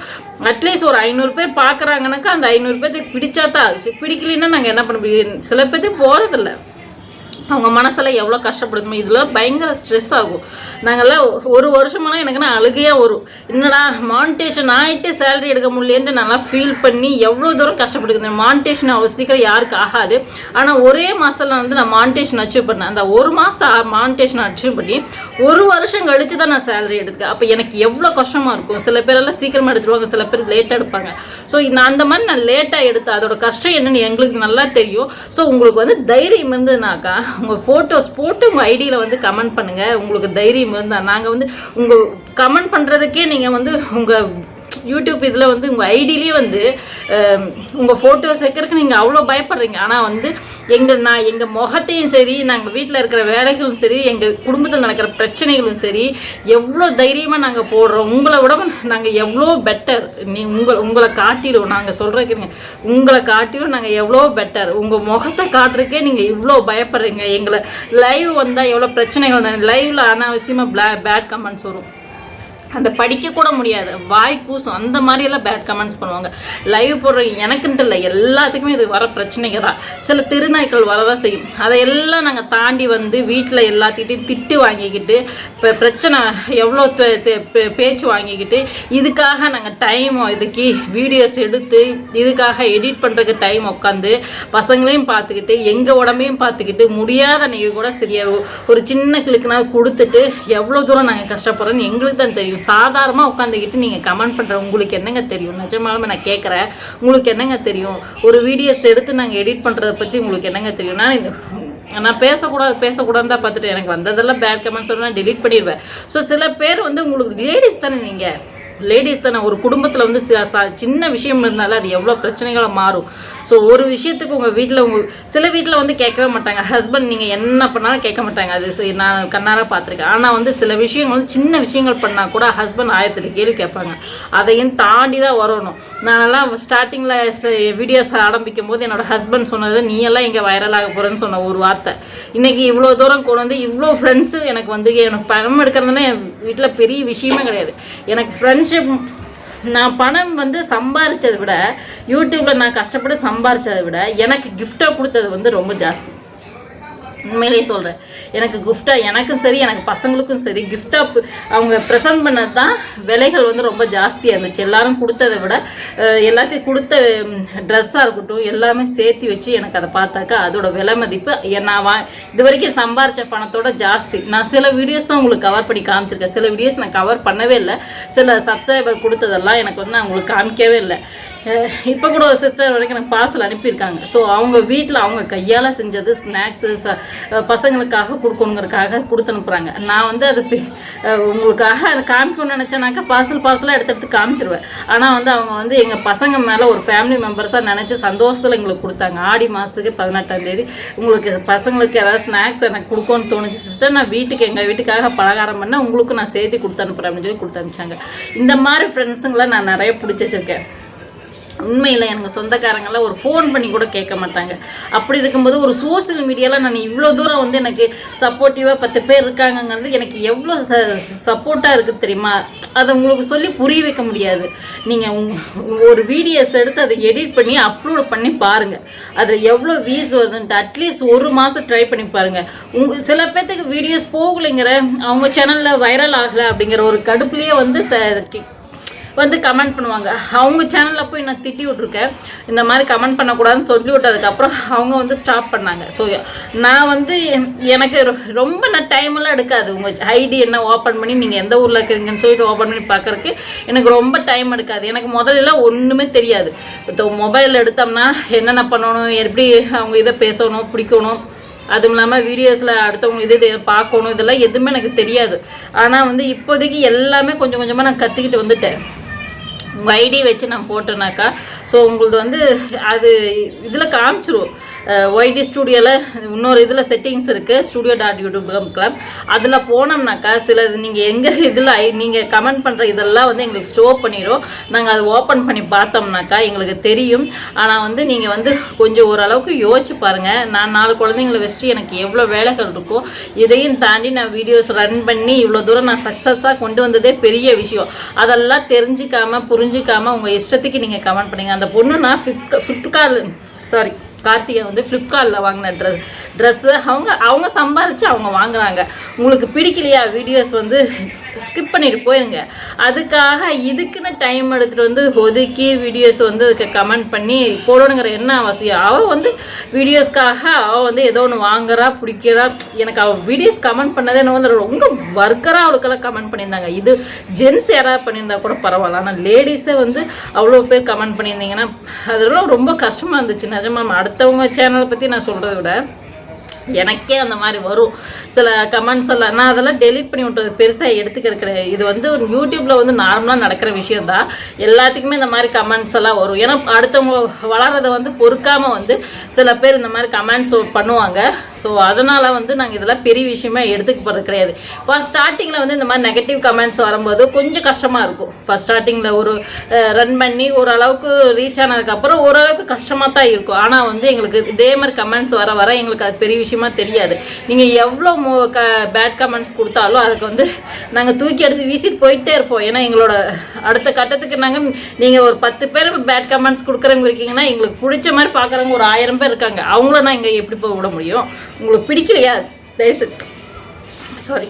அட்லீஸ்ட் ஒரு ஐநூறு பேர் பார்க்குறாங்கனாக்கா அந்த ஐநூறு பேர்த்துக்கு பிடிச்சா தான் ஆகுச்சு பிடிக்கலைன்னா நாங்கள் என்ன பண்ண முடியும்? சில பேர்த்துக்கு போகிறதில்ல அவங்க மனசில் எவ்வளோ கஷ்டப்படுமோ இதில் பயங்கர ஸ்ட்ரெஸ் ஆகும். நாங்கள்லாம் ஒரு வருஷமெல்லாம் எனக்கு நான் அழுகையாக வரும். என்னடா மானிட்டேஷன் ஆகிட்டு சேலரி எடுக்க முடியலன்ட்டு நல்லா ஃபீல் பண்ணி எவ்வளோ தூரம் கஷ்டப்படுது. மானிட்டேஷன் அவ்வளோ சீக்கிரம் யாருக்கு ஆகாது. ஆனால் ஒரே மாதத்தில் வந்து நான் மானிட்டேஷன் அச்சீவ் பண்ணேன். அந்த ஒரு மாதம் மானிட்டேஷன் அச்சீவ் பண்ணி ஒரு வருஷம் கழித்து தான் நான் சேலரி எடுத்துக்கேன் அப்போ எனக்கு எவ்வளோ கஷ்டமாக இருக்கும். சில பேரெல்லாம் சீக்கிரமாக எடுத்துருவாங்க சில பேர் லேட்டாக எடுப்பாங்க. ஸோ நான் அந்த மாதிரி நான் லேட்டாக எடுத்தேன். அதோட கஷ்டம் என்னன்னு எங்களுக்கு நல்லா தெரியும். ஸோ உங்களுக்கு வந்து தைரியம் இருந்ததுனாக்கா உங்கள் ஃபோட்டோஸ் போட்டு உங்கள் ஐடியில் வந்து கமெண்ட் பண்ணுங்கள் உங்களுக்கு தைரியம் இருந்தால் நாங்கள் வந்து உங்கள் கமெண்ட் பண்ணுறதுக்கே நீங்கள் வந்து உங்கள் யூடியூப் இதில் வந்து உங்கள் ஐடியிலே வந்து உங்கள் ஃபோட்டோஸ் வைக்கிறதுக்கு நீங்கள் அவ்வளோ பயப்படுறீங்க. ஆனால் வந்து எங்கள் நான் எங்கள் முகத்தையும் சரி நாங்கள் வீட்டில் இருக்கிற வேலைகளும் சரி எங்கள் குடும்பத்தில் நடக்கிற பிரச்சனைகளும் சரி எவ்வளோ தைரியமாக நாங்கள் போடுறோம் உங்களை விட நாங்கள் எவ்வளோ பெட்டர் நீ உங்கள் உங்களை காட்டிடும் நாங்கள் சொல்கிறதுக்குங்க உங்களை காட்டிலும் நாங்கள் எவ்வளோ பெட்டர் உங்கள் முகத்தை காட்டுறதுக்கே நீங்கள் இவ்வளோ பயப்படுறீங்க. எங்களை லைவ் வந்தால் எவ்வளோ பிரச்சனைகள் லைவில் அனாவசியமாக பிளா பேட் கமெண்ட்ஸ் வரும். அந்த படிக்க கூட முடியாது. வாய் கூசும். அந்த மாதிரியெல்லாம் பேட் கமெண்ட்ஸ் பண்ணுவாங்க. லைவ் போடுற எனக்குன்ட்டு இல்லை எல்லாத்துக்குமே இது வர பிரச்சனைங்க தான். சில திருநாய்க்கள் வரதான் செய்யும். அதையெல்லாம் நாங்கள் தாண்டி வந்து வீட்டில் எல்லாத்திட்டையும் திட்டு வாங்கிக்கிட்டு இப்போ பிரச்சனை எவ்வளோ பே- பேச்சு வாங்கிக்கிட்டு இதுக்காக நாங்கள் டைம் இதுக்கு வீடியோஸ் எடுத்து இதுக்காக எடிட் பண்ணுறதுக்கு டைம் உட்காந்து பசங்களையும் பார்த்துக்கிட்டு எங்கள் உடம்பையும் பார்த்துக்கிட்டு முடியாத நீங்கள் கூட சரியா ஒரு சின்ன கிளிக்குனா கொடுத்துட்டு எவ்வளோ தூரம் நாங்கள் கஷ்டப்படுறோன்னு எங்களுக்கு தான் தெரியும். சாதாரணமாக உட்காந்துக்கிட்டு நீங்கள் கமெண்ட் பண்ணுற உங்களுக்கு என்னங்க தெரியும்? நிஜமாலுமே நான் கேட்குறேன் உங்களுக்கு என்னங்க தெரியும்? ஒரு வீடியோஸ் எடுத்து நாங்கள் எடிட் பண்ணுறத பற்றி உங்களுக்கு என்னங்க தெரியும்? நான் நான் பேசக்கூடாது பேசக்கூடாதுன்னு தான் பார்த்துட்டு எனக்கு வந்ததெல்லாம் பேட் கமெண்ட்ஸ் நான் டெலிட் பண்ணிடுவேன். ஸோ சில பேர் வந்து உங்களுக்கு லேடிஸ் தானே நீங்கள் லேடிஸ் தானே ஒரு குடும்பத்தில் வந்து சின்ன விஷயம் இருந்தாலும் அது எவ்வளோ பிரச்சனைகளை மாறும். ஸோ ஒரு விஷயத்துக்கு உங்கள் வீட்டில் உங்கள் சில வீட்டில் வந்து கேட்கவே மாட்டாங்க. ஹஸ்பண்ட் நீங்கள் என்ன பண்ணாலும் கேட்க மாட்டாங்க. அது நான் கண்ணார பார்த்துருக்கேன். ஆனால் வந்து சில விஷயங்கள் வந்து சின்ன விஷயங்கள் பண்ணால் கூட ஹஸ்பண்ட் ஆயிரத்தெட்டு கேள்வி கேட்பாங்க. அதையும் தாண்டி தான் வரணும். நானெல்லாம் ஸ்டார்டிங்கில் வீடியோஸ் ஆரம்பிக்கும் போது என்னோட ஹஸ்பண்ட் சொன்னது நீ எல்லாம் இங்கே வைரலாக போகிறேன்னு சொன்ன ஒரு வார்த்தை. இன்றைக்கி இவ்வளோ தூரம் கொண்டு வந்து இவ்வளோ ஃப்ரெண்ட்ஸு எனக்கு வந்து எனக்கு பணம் எடுக்கிறதுனா என் வீட்டில் பெரிய விஷயமே கிடையாது. எனக்கு ஃப்ரெண்ட்ஷிப் நான் பணம் வந்து சம்பாரித்ததை விட யூடியூப்பில் நான் கஷ்டப்பட்டு சம்பாரித்ததை விட எனக்கு கிஃப்டாக கொடுத்தது வந்து ரொம்ப ஜாஸ்தி. உண்மையிலேயே சொல்கிறேன் எனக்கு கிஃப்டாக எனக்கும் சரி எனக்கு பசங்களுக்கும் சரி கிஃப்டாக அவங்க ப்ரெசன்ட் பண்ணது தான் விலைகள் வந்து ரொம்ப ஜாஸ்தியாக இருந்துச்சு. எல்லாரும் கொடுத்ததை விட எல்லாத்தையும் கொடுத்த ட்ரெஸ்ஸாக இருக்கட்டும் எல்லாமே சேர்த்து வச்சு எனக்கு அதை பார்த்தாக்கா அதோட விலை மதிப்பு எ- நான் வா இது வரைக்கும் சம்பாரித்த பணத்தோட ஜாஸ்தி. நான் சில வீடியோஸ் தான் உங்களுக்கு கவர் பண்ணி காமிச்சிருக்கேன். சில வீடியோஸ் நான் கவர் பண்ணவே இல்லை. சில சப்ஸ்கிரைபர் கொடுத்ததெல்லாம் எனக்கு வந்து நான் உங்களுக்கு காமிக்கவே இல்லை. இப்போ கூட ஒரு சிஸ்டர் வரைக்கும் எனக்கு பார்சல் அனுப்பியிருக்காங்க. ஸோ அவங்க வீட்டில் அவங்க கையால் செஞ்சது ஸ்நாக்ஸு ச பசங்களுக்காக கொடுக்கணுங்கிறதுக்காக கொடுத்து அனுப்புகிறாங்க நான் வந்து அது உங்களுக்காக அதை காமிக்கணும்னு நினச்சேனாக்கா பார்சல் பார்சலாக எடுத்து எடுத்து காமிச்சிருவேன். ஆனால் வந்து அவங்க வந்து எங்கள் பசங்க மேலே ஒரு ஃபேமிலி மெம்பர்ஸாக நினச்சி சந்தோஷத்தில் எங்களுக்கு கொடுத்தாங்க. ஆடி மாதத்துக்கு பதினெட்டாம் தேதி உங்களுக்கு பசங்களுக்கு ஏதாவது ஸ்நாக்ஸ் எனக்கு கொடுக்கணும்னு தோணுச்சு சிஸ்டர் நான் வீட்டுக்கு எங்கள் வீட்டுக்காக பலகாரம் பண்ணால் உங்களுக்கு நான் சேர்த்து கொடுத்து அனுப்புகிறேன் அப்படின்னு சொல்லி கொடுத்து அனுப்பிச்சாங்க. இந்த மாதிரி ஃப்ரெண்ட்ஸுங்களை நான் நிறைய பிடிச்சி வச்சிருக்கேன். உண்மையில் எனக்கு சொந்தக்காரங்களாம் ஒரு ஃபோன் பண்ணி கூட கேட்க மாட்டாங்க. அப்படி இருக்கும்போது ஒரு சோஷியல் மீடியாவில் நான் இவ்வளோ தூரம் வந்து எனக்கு சப்போர்ட்டிவாக பத்து பேர் இருக்காங்கங்கிறது எனக்கு எவ்வளோ ச சப்போர்ட்டாக இருக்குது தெரியுமா? அதை உங்களுக்கு சொல்லி புரிய வைக்க முடியாது. நீங்கள் ஒரு வீடியோஸ் எடுத்து அதை எடிட் பண்ணி அப்லோட் பண்ணி பாருங்கள் அதில் எவ்வளோ வியூஸ் வருதுன்ட்டு அட்லீஸ்ட் ஒரு மாதம் ட்ரை பண்ணி பாருங்கள் உங்க சில பேர்த்துக்கு வீடியோஸ் போகலைங்கிற அவங்க சேனலில் வைரல் ஆகலை அப்படிங்கிற ஒரு கடுப்புலேயே வந்து ச வந்து கமெண்ட் பண்ணுவாங்க. அவங்க சேனலில் போய் நான் திட்டி விட்ருக்கேன் இந்த மாதிரி கமெண்ட் பண்ணக்கூடாதுன்னு சொல்லி விட்டதுக்கப்புறம் அவங்க வந்து ஸ்டாப் பண்ணாங்க. ஸோ நான் வந்து என்- எனக்கு ரொ- ரொம்ப நான் டைமெல்லாம் எடுக்காது. உங்கள் ஐடி என்ன ஓப்பன் பண்ணி நீங்கள் எந்த ஊரில் இருக்கிறீங்கன்னு சொல்லிட்டு ஓப்பன் பண்ணி பார்க்குறதுக்கு எனக்கு ரொம்ப டைம் எடுக்காது. எனக்கு முதல்ல ஒன்றுமே தெரியாது. இப்போ மொபைல் எடுத்தோம்னா என்னென்ன பண்ணணும்? எப்படி அவங்க இதை பேசணும் பிடிக்கணும்? அதுவும் இல்லாமல் வீடியோஸில் அடுத்தவங்க இது இது பார்க்கணும் இதெல்லாம் எதுவுமே எனக்கு தெரியாது. ஆனால் வந்து இப்போதைக்கு எல்லாமே கொஞ்சம் கொஞ்சமாக நான் கற்றுக்கிட்டு வந்துட்டேன். உங்கள் ஐடி வச்சு நான் போட்டேனாக்கா ஸோ உங்களது வந்து அது இதில் காமிச்சிரும். ஒய்டி ஸ்டூடியோவில் இன்னொரு இதில் செட்டிங்ஸ் இருக்குது ஸ்டூடியோ டாட் யூடியூப் கிளப் அதில் போனோம்னாக்கா சில நீங்கள் எங்கே இதில் நீங்கள் கமெண்ட் பண்ணுற இதெல்லாம் வந்து எங்களுக்கு ஸ்டோர் பண்ணிடும் நாங்கள் அதை ஓப்பன் பண்ணி பார்த்தோம்னாக்கா எங்களுக்கு தெரியும். ஆனால் வந்து நீங்கள் வந்து கொஞ்சம் ஓரளவுக்கு யோசிச்சு பாருங்கள் நான் நாலு குழந்தைங்களை வச்சுட்டு எனக்கு எவ்வளோ வேலைகள் இருக்கும் இதையும் தாண்டி நான் வீடியோஸ் ரன் பண்ணி இவ்வளோ தூரம் நான் சக்ஸஸாக கொண்டு வந்ததே பெரிய விஷயம். அதெல்லாம் தெரிஞ்சுக்காமல் புரிஞ்சுக்காமல் உங்கள் இஷ்டத்துக்கு நீங்கள் கமெண்ட் பண்ணுங்கள் அந்த பொண்ணு நான் ஃபிப்ட் ஃப்ளிப்கார்ட் சாரி கார்த்திகை வந்து ஃப்ளிப்கார்ட்டில் வாங்கின ட்ரெஸ் ட்ரெஸ்ஸு அவங்க அவங்க சம்பாரித்து அவங்க வாங்குறாங்க. உங்களுக்கு பிடிக்கலையா வீடியோஸ் வந்து? ஸ்கிப் பண்ணிட்டு போயிருங்க. அதுக்காக இதுக்குன்னு டைம் எடுத்துகிட்டு வந்து ஒதுக்கி வீடியோஸ் வந்து அதுக்கு கமெண்ட் பண்ணி போடணுங்கிற என்ன அவசியம்? அவள் வந்து வீடியோஸ்க்காக அவள் வந்து ஏதோ ஒன்று வாங்குறா பிடிக்கிறா. எனக்கு அவள் வீடியோஸ் கமெண்ட் பண்ணதே எனக்கு வந்து ரொம்ப வர்க்கராக அவளுக்கெல்லாம் கமெண்ட் பண்ணியிருந்தாங்க. இது ஜென்ஸ் யாராவது பண்ணியிருந்தா கூட பரவாயில்ல. ஆனால் லேடிஸே வந்து அவ்வளோ பேர் கமெண்ட் பண்ணியிருந்தீங்கன்னா அதெல்லாம் ரொம்ப கஷ்டமாக இருந்துச்சு. நிஜமா அடுத்தவங்க சேனலை பற்றி நான் சொல்கிறத விட. எனக்கே அந்த மாதிரி வரும். சில கமெண்ட்ஸ் எல்லாம் நான் அதெல்லாம் டெலீட் பண்ணி விட்டது பெருசாக எடுத்துக்கிறது கிடையாது. இது வந்து ஒரு யூடியூப்பில் வந்து நார்மலாக நடக்கிற விஷயம் தான் எல்லாத்துக்குமே இந்த மாதிரி கமெண்ட்ஸ் எல்லாம் வரும். ஏன்னா அடுத்தவங்க வளர்றதை வந்து பொறுக்காமல் வந்து சில பேர் இந்த மாதிரி கமெண்ட்ஸ் பண்ணுவாங்க. ஸோ அதனால் வந்து நாங்கள் இதெல்லாம் பெரிய விஷயமா எடுத்துக்க போகிறது கிடையாது. ஃபஸ்ட் ஸ்டார்டிங்கில் வந்து இந்த மாதிரி நெகட்டிவ் கமெண்ட்ஸ் வரும்போது கொஞ்சம் கஷ்டமாக இருக்கும். ஃபர்ஸ்ட் ஸ்டார்டிங்கில் ஒரு ரன் பண்ணி ஓரளவுக்கு ரீச் ஆனதுக்கப்புறம் ஓரளவுக்கு கஷ்டமாக தான் இருக்கும். ஆனால் வந்து எங்களுக்கு இதே மாதிரி கமெண்ட்ஸ் வர வர எங்களுக்கு அது பெரிய விஷயம் தெரியாது. நீங்கள் எவ்வளோ மோ க பேட் கமெண்ட்ஸ் கொடுத்தாலும் அதுக்கு வந்து நாங்கள் தூக்கி எடுத்து வீசிட்டு போயிட்டே இருப்போம். ஏன்னா எங்களோட அடுத்த கட்டத்துக்கு நாங்கள் நீங்கள் ஒரு பத்து பேர் பேட் கமெண்ட்ஸ் கொடுக்குறவங்க இருக்கீங்கன்னா எங்களுக்கு பிடிச்ச மாதிரி பார்க்குறவங்க ஒரு ஆயிரம் பேர் இருக்காங்க. அவங்கள நான் இங்கே எப்படி போய் விட முடியும்? உங்களுக்கு பிடிக்கலையா? தயவுசெய்து. சாரி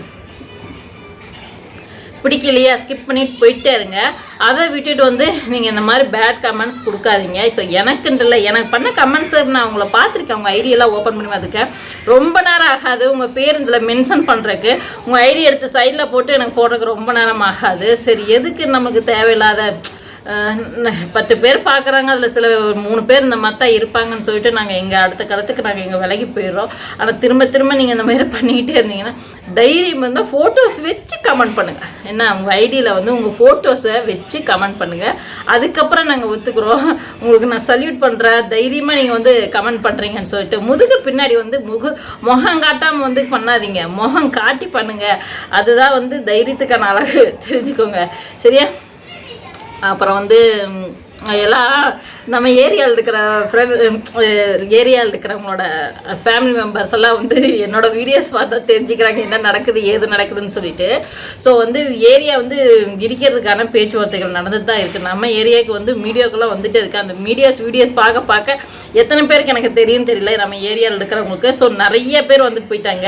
பிடிக்கலையா ஸ்கிப் பண்ணிட்டு போயிட்டே இருங்க. அதை விட்டுட்டு வந்து நீங்கள் இந்த மாதிரி பேட் கமெண்ட்ஸ் கொடுக்காதீங்க. ஸோ எனக்குன்றல எனக்கு பண்ண கமெண்ட்ஸ் நான் உங்களை பார்த்துருக்கேன். உங்கள் ஐடியெல்லாம் ஓப்பன் பண்ணி பார்த்துருக்கேன். ரொம்ப நேரம் ஆகாது. உங்கள் பேர் இதில் மென்ஷன் பண்ணுறக்கு உங்கள் ஐடி எடுத்து சைடில் போட்டு எனக்கு போடுறதுக்கு ரொம்ப நேரம் ஆகாது. சரி எதுக்கு நமக்கு தேவையில்லாத பத்து பேர் பார்க்குறாங்க. அதில் சில மூணு பேர் இந்த மாதிரி தான் இருப்பாங்கன்னு சொல்லிட்டு நாங்கள் எங்கள் அடுத்த கருத்துக்கு நாங்கள் எங்கள் விலகி போயிடுறோம். ஆனால் திரும்ப திரும்ப நீங்கள் இந்த மாதிரி பண்ணிக்கிட்டே இருந்தீங்கன்னா தைரியம் இருந்தால் ஃபோட்டோஸ் வச்சு கமெண்ட் பண்ணுங்கள் என்ன உங்கள் ஐடியில் வந்து உங்கள் ஃபோட்டோஸை வச்சு கமெண்ட் பண்ணுங்கள் அதுக்கப்புறம் நாங்கள் ஒத்துக்குறோம். உங்களுக்கு நான் சல்யூட் பண்ணுறேன் தைரியமாக நீங்கள் வந்து கமெண்ட் பண்ணுறீங்கன்னு சொல்லிட்டு முதுகு பின்னாடி வந்து முகு முகம் காட்டாமல் வந்து பண்ணாதீங்க. முகம் காட்டி பண்ணுங்கள் அதுதான் வந்து தைரியத்துக்கான அழகு. தெரிஞ்சுக்கோங்க. சரியா? அப்புறம் வந்து எல்லாம் நம்ம ஏரியாவில் இருக்கிற ஃப்ரெண்ட் ஏரியாவில் இருக்கிறவங்களோட ஃபேமிலி மெம்பர்ஸ் எல்லாம் வந்து என்னோட வீடியோஸ் பார்த்தா தெரிஞ்சுக்கிறாங்க என்ன நடக்குது ஏது நடக்குதுன்னு சொல்லிட்டு. ஸோ வந்து ஏரியா வந்து இடிக்கிறதுக்கான பேச்சுவார்த்தைகள் நடந்துட்டு தான் இருக்குது நம்ம ஏரியாவுக்கு வந்து மீடியாக்கெல்லாம் வந்துட்டு இருக்கு. அந்த மீடியாஸ் வீடியோஸ் பார்க்க பார்க்க எத்தனை பேருக்கு எனக்கு தெரியும் தெரியல. நம்ம ஏரியாவில் இருக்கிறவங்களுக்கு. ஸோ நிறைய பேர் வந்து போயிட்டாங்க.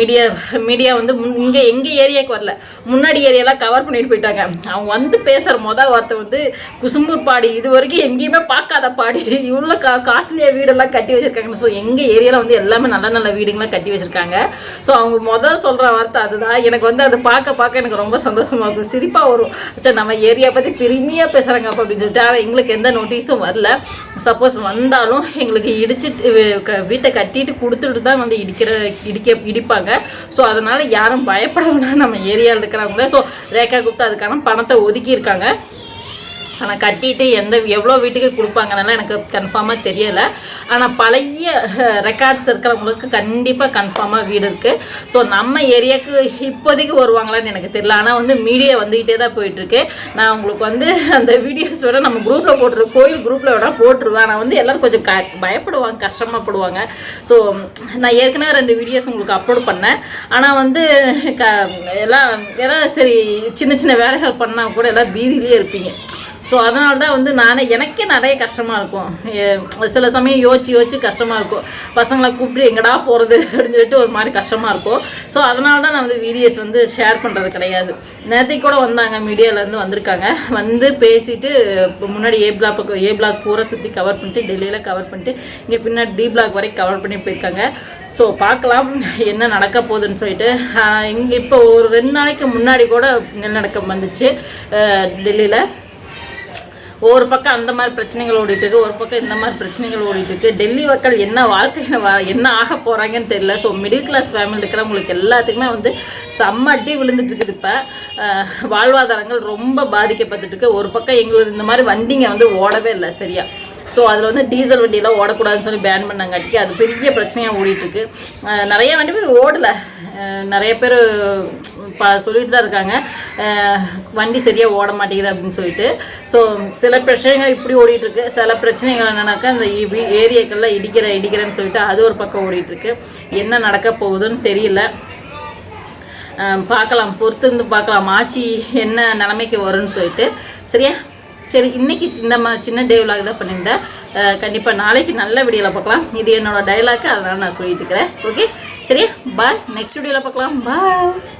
மீடியா மீடியா வந்து இங்கே எங்கள் ஏரியாவுக்கு வரல. முன்னாடி ஏரியாலாம் கவர் பண்ணிட்டு போயிட்டாங்க. அவங்க வந்து பேசுகிற மொதல் வார்த்தை வந்து குசும்பூர் பாடி இது வரைக்கும் எங்கேயுமே பார்க்காத பாடி. இவ்வளோ கா காஸ்ட்லியாக வீடெல்லாம் கட்டி வச்சுருக்காங்க ஸோ எங்கள் ஏரியாவில் வந்து எல்லாமே நல்ல நல்ல வீடுங்களாம் கட்டி வச்சுருக்காங்க. ஸோ அவங்க முதல் சொல்கிற வார்த்தை அதுதான். எனக்கு வந்து அதை பார்க்க பார்க்க எனக்கு ரொம்ப சந்தோஷமாக இருக்கும். சிரிப்பாக வரும். சரி நம்ம ஏரியா பற்றி பெருமையாக பேசுகிறாங்க அப்போ அப்படின்னு சொல்லிட்டு ஆனால் எங்களுக்கு எந்த நோட்டீஸும் வரல. சப்போஸ் வந்தாலும் எங்களுக்கு இடிச்சிட்டு க- வீட்டை கட்டிட்டு கொடுத்துட்டு தான் வந்து இடிக்கிற இடிக்க இடிப்பாங்க. ஸோ அதனால் யாரும் பயப்பட வேணாம். நம்ம ஏரியாவில் இருக்கிறவங்கள. ஸோ ரேகா குப்தா அதுக்கான பணத்தை ஒதுக்கியிருக்காங்க. ஆனால் கட்டிட்டு எந்த எவ்வளோ வீட்டுக்கு கொடுப்பாங்கன்னு எனக்கு கன்ஃபார்மாக தெரியலை. ஆனால் பழைய ரெக்கார்ட்ஸ் இருக்கிறவங்களுக்கு கண்டிப்பாக கன்ஃபார்மாக வீடு இருக்குது ஸோ நம்ம ஏரியாவுக்கு இப்போதைக்கு வருவாங்களான்னு எனக்கு தெரியல. ஆனால் வந்து மீடியா வந்துக்கிட்டே தான் போயிட்டுருக்கு. நான் உங்களுக்கு வந்து அந்த வீடியோஸ் விட நம்ம குரூப்பில் போட்டுரு கோயில் குரூப்பில் விட போட்டுருவேன். நான் வந்து எல்லோரும் கொஞ்சம் க பயப்படுவாங்க கஷ்டமாகப்படுவாங்க ஸோ நான் ஏற்கனவே ரெண்டு வீடியோஸ் உங்களுக்கு அப்லோட் பண்ணேன். ஆனால் வந்து க எல்லாம் ஏதாவது சரி சின்ன சின்ன வேலைகள் பண்ணால் கூட எல்லாம் பீதியிலே இருப்பீங்க. ஸோ அதனால தான் வந்து நானே எனக்கே நிறைய கஷ்டமாக இருக்கும். சில சமயம் யோசிச்சு யோசிச்சு கஷ்டமாக இருக்கும். பசங்களை கூப்பிட்டு எங்கடா போகிறது அப்படின்னு சொல்லிட்டு ஒரு மாதிரி கஷ்டமாக இருக்கும். ஸோ அதனால தான் நான் வந்து வீடியோஸ் வந்து ஷேர் பண்ணுறது கிடையாது. நேற்றுக்கு கூட வந்தாங்க மீடியாவிலேருந்து வந்திருக்காங்க. வந்து பேசிட்டு இப்போ முன்னாடி ஏ பிளாக் பக்கம் ஏ பிளாக் பூரா சுற்றி கவர் பண்ணிட்டு டெல்லியில் கவர் பண்ணிட்டு இங்கே பின்னாடி டி பிளாக் வரைக்கும் கவர் பண்ணி போயிருக்காங்க. ஸோ பார்க்கலாம் என்ன நடக்க போகுதுன்னு சொல்லிட்டு. இங்கே இப்போ ஒரு ரெண்டு நாளைக்கு முன்னாடி கூட நிலநடுக்கம் வந்துச்சு. டெல்லியில். ஒரு பக்கம் அந்த மாதிரி பிரச்சனைகள் ஓடிட்டு இருக்கு ஒரு பக்கம் இந்த மாதிரி பிரச்சனைகள் ஓடிட்டு இருக்கு. டெல்லி மக்கள் என்ன வாழ்க்கை என்ன ஆக போறாங்கன்னு தெரியல. ஸோ மிடில் கிளாஸ் ஃபேமிலி இருக்கிறவங்களுக்கு எல்லாத்துக்குமே வந்து செம்ம அடி விழுந்துட்டு இருக்குது இப்போ. வாழ்வாதாரங்கள் ரொம்ப பாதிக்கப்பட்டுட்டு இருக்கு. ஒரு பக்கம் எங்களுக்கு இந்த மாதிரி வண்டிங்க வந்து ஓடவே இல்லை சரியா. ஸோ அதில் வந்து டீசல் வண்டியெல்லாம் ஓடக்கூடாதுன்னு சொல்லி பேன் பண்ணாங்காட்டிக்கு அது பெரிய பிரச்சனையாக ஓடிட்டு இருக்கு. நிறைய வண்டி போய் ஓடலை. நிறைய பேர் சொல்லிட்டு தான் இருக்காங்க வண்டி சரியாக ஓட மாட்டேங்குது அப்படின்னு சொல்லிட்டு. ஸோ சில பிரச்சனைகள் இப்படி ஓடிட்டுருக்கு. சில பிரச்சனைகள் என்னன்னாக்கா இந்த ஏரியாக்கள்லாம் இடிக்கிற இடிக்கிறேன்னு சொல்லிட்டு அது ஒரு பக்கம் ஓடிட்டுருக்கு. என்ன நடக்க போகுதுன்னு தெரியல. பார்க்கலாம் பொறுத்து இருந்து பார்க்கலாம் ஆட்சி என்ன நிலைமைக்கு வரும்னு சொல்லிட்டு. சரியா? சரி இன்னைக்கு இந்த மா சின்ன டேவ்லாக் தான் பண்ணியிருந்தேன். கண்டிப்பாக நாளைக்கு நல்ல வீடியோவில் பார்க்கலாம் இது என்னோடய டைலாக்கு அதனால் நான் சொல்லிட்டு இருக்கிறேன் ஓகே சரியா பாய் நெக்ஸ்ட் வீடியோவில் பார்க்கலாம் பாய்